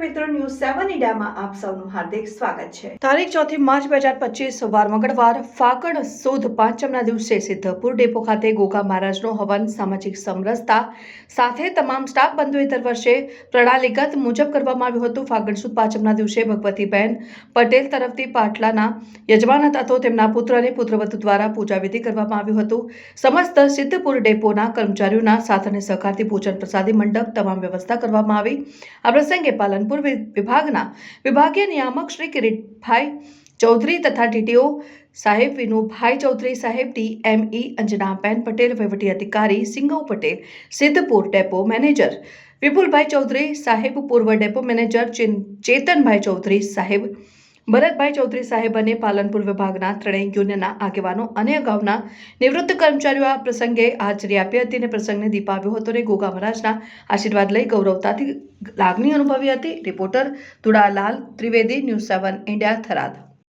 દર વર્ષે પ્રણાલીગત મુજબ કરવામાં આવ્યું હતું. ફાગણ સુદ પાંચમના દિવસે ભગવતીબેન પટેલ તરફથી પાટલાના યજમાન હતા તો તેમના પુત્ર અને પુત્રવધુ દ્વારા પૂજાવિધિ કરવામાં આવ્યું હતું. સમસ્ત સિદ્ધપુર ડેપોના કર્મચારીઓના સાથ અને સહકારથી પૂજન પ્રસાદી મંડપ, તમામ વ્યવસ્થા કરવામાં આવી. આ પ્રસંગે પાલનપુર વિભાગના વિભાગીય નિયામક શ્રી કિરીટભાઈ ચૌધરી તથા ટીટીઓ સાહેબ વિનુભાઈ ચૌધરી સાહેબ ડીએમઈ અંજનાબેન પટેલ, વહીવટી અધિકારી સિંગવ પટેલ, સિદ્ધપુર ડેપો મેનેજર વિપુલભાઈ ચૌધરી સાહેબ, પૂર્વ ડેપો મેનેજર ચેતનભાઈ ચૌધરી સાહેબ ભરતભાઈ ચૌધરી સાહેબ અને પાલનપુર વિભાગના ત્રણેય યુનિયનના આગેવાનો અને અગાઉના નિવૃત્ત કર્મચારીઓ આ પ્રસંગે હાજરી આપી હતી અને પ્રસંગને દીપાવ્યો હતો અને ગોગા મહારાજના આશીર્વાદ લઈ ગૌરવતાથી લાગણી અનુભવી હતી. Reporter Dhudalal Trivedi, news seven, India Tharad.